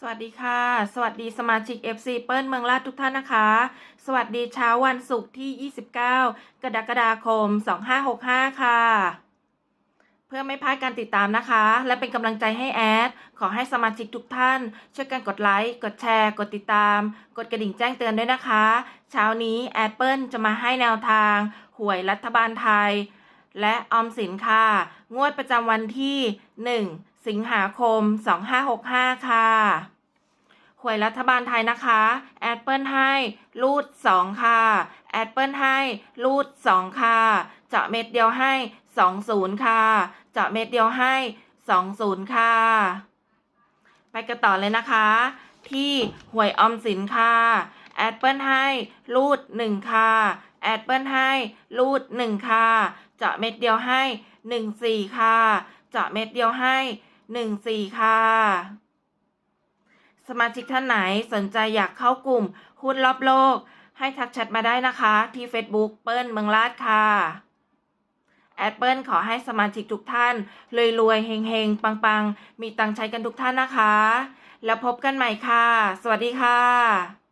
สวัสดีค่ะ สวัสดีสมาชิก FC เปิ้ลเมืองลาดทุกท่านนะคะ สวัสดีเช้าวันศุกร์ที่ 29 กรกฎาคม 2565 ค่ะ เพื่อไม่พลาดการติดตามนะคะ และเป็นกำลังใจให้แอด ขอให้สมาชิกทุกท่าน ช่วยกันกดไลค์ กดแชร์ กดติดตาม กดกระดิ่งแจ้งเตือนด้วยนะคะ เช้านี้แอดเปิลจะมาให้แนวทาง หวยรัฐบาลไทยและออมสินค่ะ งวดประจำวันที่ 1 สิงหาคม 2565 ค่ะ หวยรัฐบาลไทยนะคะ แอดเปิลให้รูด 2 ค่ะ แอดเปิลให้รูด 2 ค่ะ เจาะเม็ดเดียวให้ 20 ค่ะ เจาะเม็ดเดียวให้ 20 ค่ะ ไปกันต่อเลยนะคะ ที่หวยออมสินค่ะ แอดเปิลให้รูด 1 ค่ะ แอดเปิลให้รูด 1 ค่ะ เจาะเม็ดเดียวให้ 14 ค่ะเจาะเม็ดเดียวให้ 14ค่ะ สมาชิกท่านไหนสนใจอยากเข้ากลุ่มหุ้นรอบโลก ให้ทักแชทมาได้นะคะ ที่ Facebook เปิ้ลเมืองลาดค่ะ แอดเปิ้ลขอให้สมาชิกทุกท่านรวยๆเฮงๆ ปังๆ มีตังใช้กันทุกท่านนะคะ แล้วพบกันใหม่ค่ะ สวัสดีค่ะ